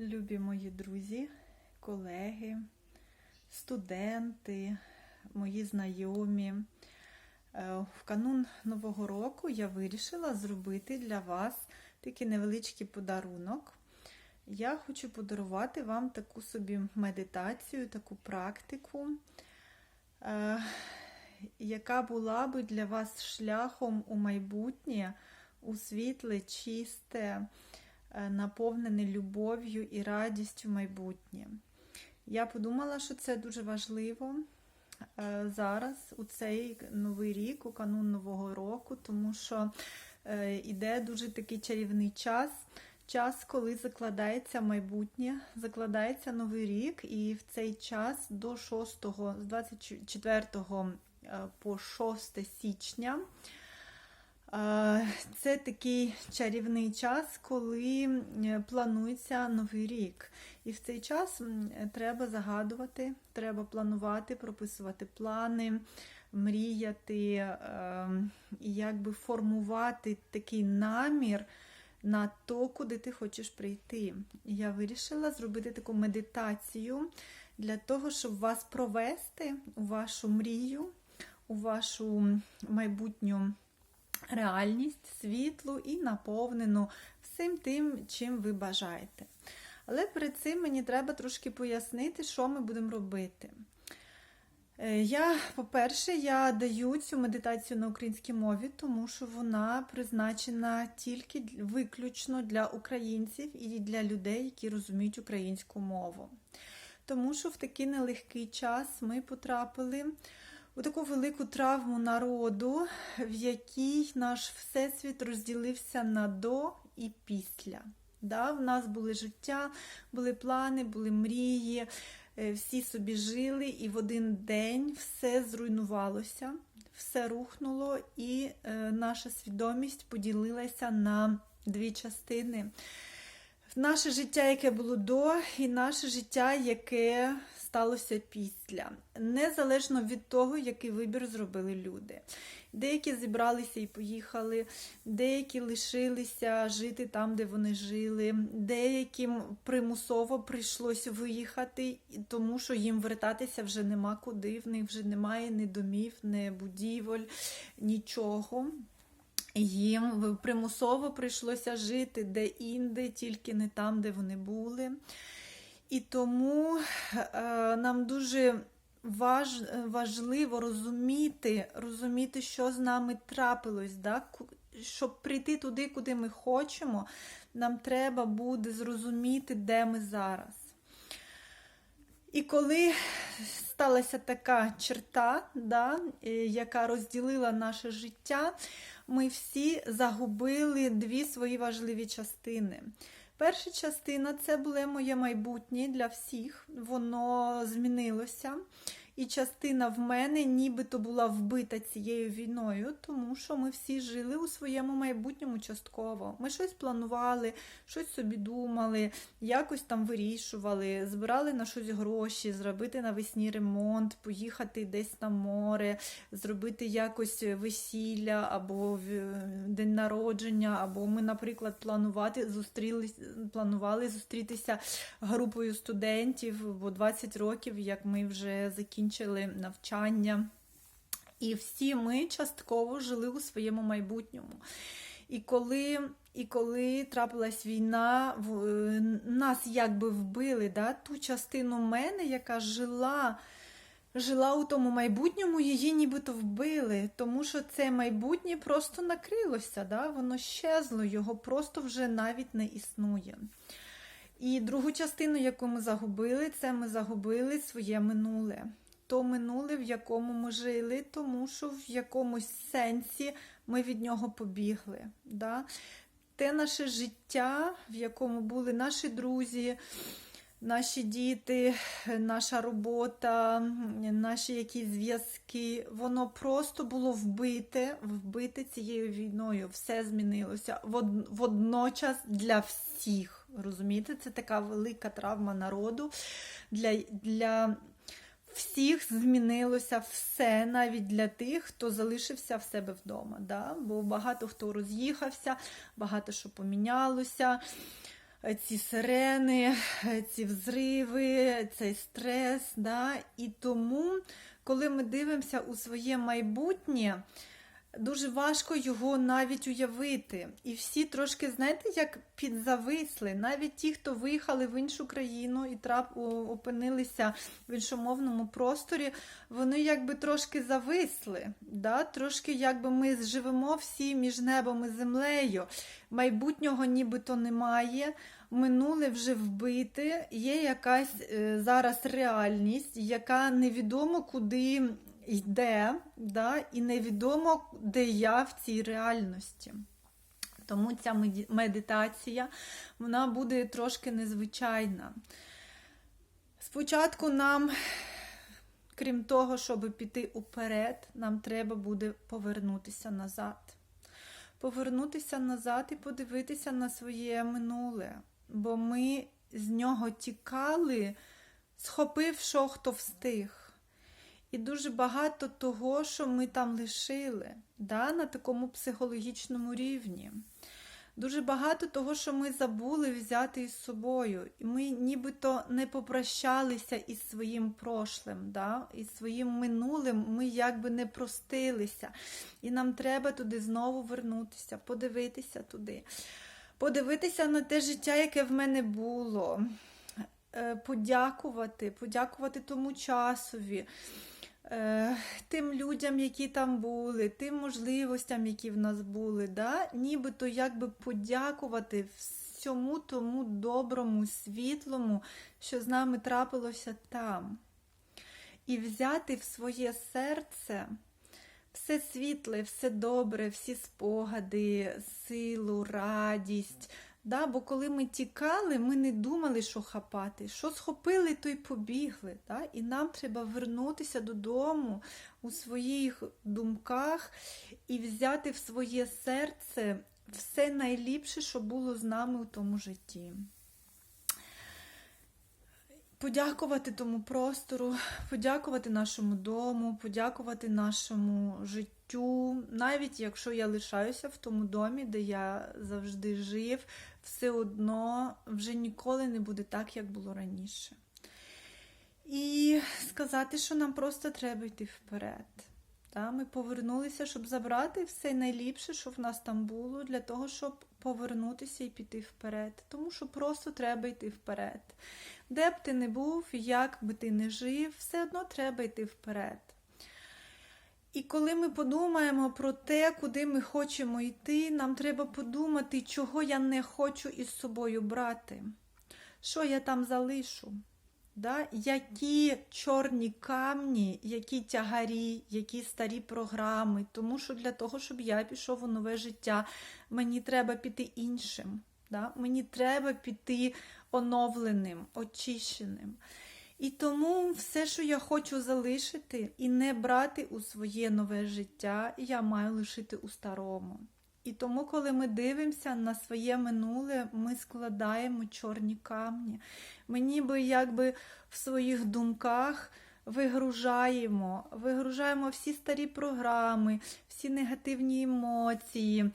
Любі мої друзі, колеги, студенти, мої знайомі. Е, В канун Нового року я вирішила зробити для вас такий невеличкий подарунок. Я хочу подарувати вам таку собі медитацію, таку практику, е, яка була би для вас шляхом у майбутнє, у світле, чисте, наповнене любов'ю і радістю майбутнє. Я подумала, що це дуже важливо е, зараз, у цей новий рік, у канун Нового року, тому що е, іде дуже такий чарівний час. Час, коли закладається майбутнє, закладається новий рік, і в цей час до 6, з 24 е, по 6 січня. Це такий чарівний час, коли е, планується новий рік. І в цей час треба загадувати, треба планувати, прописувати плани, мріяти, е, і якби формувати такий намір на то, куди ти хочеш прийти. Я вирішила зробити таку медитацію для того, щоб вас провести у вашу мрію, у вашу майбутню реальність, світлу і наповнену всім тим, чим ви бажаєте. Але перед цим мені треба трошки пояснити, що ми будемо робити. Е, Я, по-перше, я даю цю медитацію на українській мові, тому що вона призначена тільки виключно для українців і для людей, які розуміють українську мову. Тому що в такий нелегкий час ми потрапили у таку велику травму народу, в якій наш всесвіт розділився на до і після. Да? В нас були життя, були плани, були мрії, е, всі собі жили, і в один день все зруйнувалося, все рухнуло, і е, наша свідомість поділилася на дві частини. Наше життя, яке було до, і наше життя, яке сталося після, незалежно від того, який вибір зробили люди. Деякі зібралися і поїхали, деякі лишилися жити там, де вони жили, деяким примусово прийшлося виїхати, тому що їм вертатися вже нема куди, в них вже немає ні домів, ні будівель, нічого. Їм примусово прийшлося жити де-інде, тільки не там, де вони були. І тому е, нам дуже важ, важливо розуміти, розуміти, що з нами трапилось. Да? Щоб прийти туди, куди ми хочемо, нам треба буде зрозуміти, де ми зараз. І коли сталася така черта, да, е, яка розділила наше життя, ми всі загубили дві свої важливі частини. Перша частина це було моє майбутнє для всіх, воно змінилося. І частина в мене нібито була вбита цією війною, тому що ми всі жили у своєму майбутньому частково. Ми щось планували, щось собі думали, якось там вирішували, збирали на щось гроші, зробити навесні ремонт, поїхати десь на море, зробити якось весілля або в- день народження, або ми, наприклад, планувати зустрілись, планували зустрітися групою студентів, бо 20 років, як ми вже закінчили навчання. І всі ми частково жили у своєму майбутньому. І коли, і коли трапилась війна, в- е, нас якби вбили, да, ту частину мене, яка жила, жила у тому майбутньому, її нібито вбили, тому що це майбутнє просто накрилося, да, воно щезло, його просто вже навіть не існує. І другу частину, яку ми загубили, це ми загубили своє минуле. То минуле, в якому ми жили, тому що в якомусь сенсі ми від нього побігли. Да? Те наше життя, в якому були наші друзі, наші діти, наша робота, наші якісь зв'язки, воно просто було вбите, вбите цією війною. Все змінилося Вод- водночас для всіх. Розумієте, це така велика травма народу. Для, для всіх змінилося все, навіть для тих, хто залишився в себе вдома. Да? Бо багато хто роз'їхався, багато що помінялося. ці сирени, ці взриви, цей стрес. Да? І тому, коли ми дивимося у своє майбутнє, дуже важко його навіть уявити. І всі трошки, знаєте, як підзависли. Навіть ті, хто виїхали в іншу країну і трап опинилися в іншомовному просторі, вони якби трошки зависли. Да? Трошки якби ми живемо всі між небом і землею. Майбутнього нібито немає. Минуле вже вбите, є якась е, зараз реальність, яка невідомо куди йде, да, і невідомо, де я в цій реальності. Тому ця медитація вона буде трошки незвичайна. Спочатку нам, крім того, щоб піти уперед, нам треба буде повернутися назад. Повернутися назад і подивитися на своє минуле, бо ми з нього тікали, схопив, що хто встиг. І дуже багато того, що ми там лишили, да, на такому психологічному рівні. Дуже багато того, що ми забули взяти із собою. І ми нібито не попрощалися із своїм прошлим, да? із своїм минулим ми якби не простилися. І нам треба туди знову вернутися, подивитися туди, подивитися на те життя, яке в мене було, е, подякувати, подякувати тому часові. Е, Тим людям, які там були, тим можливостям, які в нас були, да? нібито якби подякувати всьому тому доброму, світлому, що з нами трапилося там. І взяти в своє серце все світле, все добре, всі спогади, силу, радість. Да? Бо коли ми тікали, ми не думали, що хапати. Що схопили, то й побігли. Да? І нам треба вернутися додому у своїх думках і взяти в своє серце все найліпше, що було з нами у тому житті. Подякувати тому простору, подякувати нашому дому, подякувати нашому життю. Навіть якщо я лишаюся в тому домі, де я завжди жив, все одно вже ніколи не буде так, як було раніше. І сказати, що нам просто треба йти вперед. Та, Ми повернулися, щоб забрати все найліпше, що в нас там було, для того, щоб повернутися і піти вперед. Тому що просто треба йти вперед. Де б ти не був, як би ти не жив, все одно треба йти вперед. І коли ми подумаємо про те, куди ми хочемо йти, нам треба подумати, чого я не хочу із собою брати, що я там залишу. Да? Які чорні камні, які тягарі, які старі програми. Тому що для того, щоб я пішов у нове життя, мені треба піти іншим. Да? Мені треба піти оновленим, очищеним. І тому все, що я хочу залишити і не брати у своє нове життя, я маю лишити у старому. І тому, коли ми дивимося на своє минуле, ми складаємо чорні камні. Ми ніби якби в своїх думках вигружаємо, вигружаємо всі старі програми, всі негативні емоції.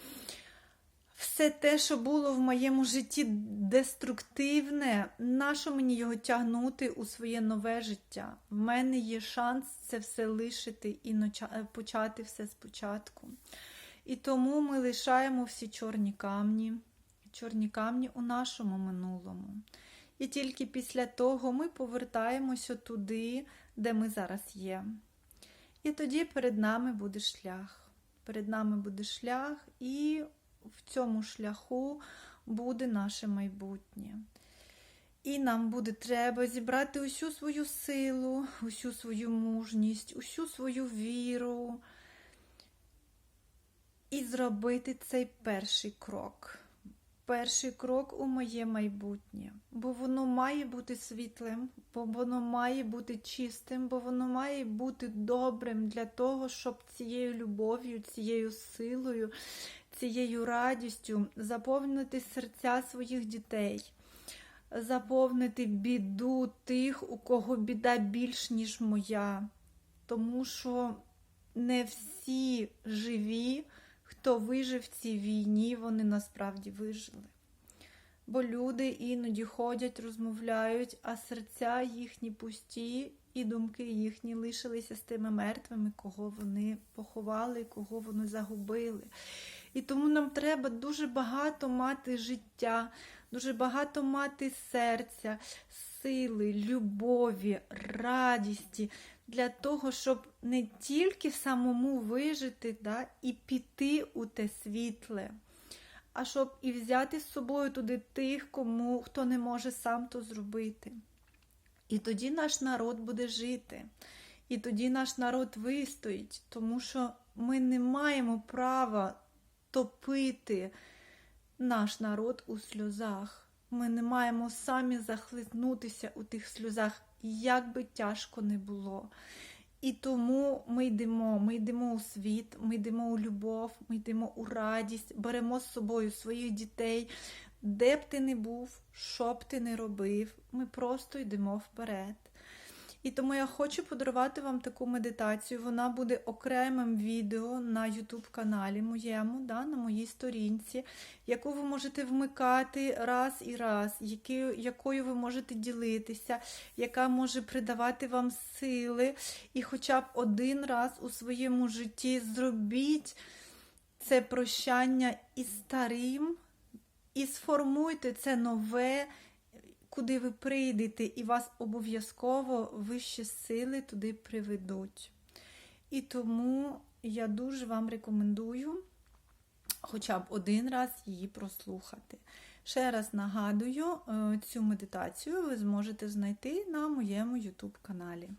Все те, що було в моєму житті деструктивне, нащо мені його тягнути у своє нове життя? В мене є шанс це все лишити і почати все спочатку. І тому ми лишаємо всі чорні камні, чорні камні у нашому минулому. І тільки після того ми повертаємося туди, де ми зараз є. І тоді перед нами буде шлях. Перед нами буде шлях, і в цьому шляху буде наше майбутнє. І нам буде треба зібрати усю свою силу, усю свою мужність, усю свою віру і зробити цей перший крок. Перший крок у моє майбутнє, бо воно має бути світлим, бо воно має бути чистим, бо воно має бути добрим для того, щоб цією любов'ю, цією силою, цією радістю заповнити серця своїх дітей, заповнити біду тих, у кого біда більш, ніж моя. Тому що не всі живі, хто вижив в цій війні, вони насправді вижили. Бо люди іноді ходять, розмовляють, а серця їхні пусті, і думки їхні лишилися з тими мертвими, кого вони поховали, кого вони загубили. І тому нам треба дуже багато мати життя, дуже багато мати серця, сили, любові, радісті для того, щоб не тільки самому вижити да, і піти у те світле, а щоб і взяти з собою туди тих, кому хто не може сам то зробити. І тоді наш народ буде жити. І тоді наш народ вистоїть, тому що ми не маємо права топити наш народ у сльозах. Ми не маємо самі захлитнутися у тих сльозах, як би тяжко не було. І тому ми йдемо, ми йдемо у світ, ми йдемо у любов, ми йдемо у радість, беремо з собою своїх дітей, де б ти не був, що б ти не робив, ми просто йдемо вперед. І тому я хочу подарувати вам таку медитацію. Вона буде окремим відео на YouTube каналі моєму, да, на моїй сторінці, яку ви можете вмикати раз і раз, якою ви можете ділитися, яка може придавати вам сили. І хоча б один раз у своєму житті зробіть це прощання із старим, і сформуйте це нове куди ви прийдете, і вас обов'язково вищі сили туди приведуть. І тому я дуже вам рекомендую хоча б один раз її прослухати. Ще раз нагадую, цю медитацію ви зможете знайти на моєму YouTube каналі.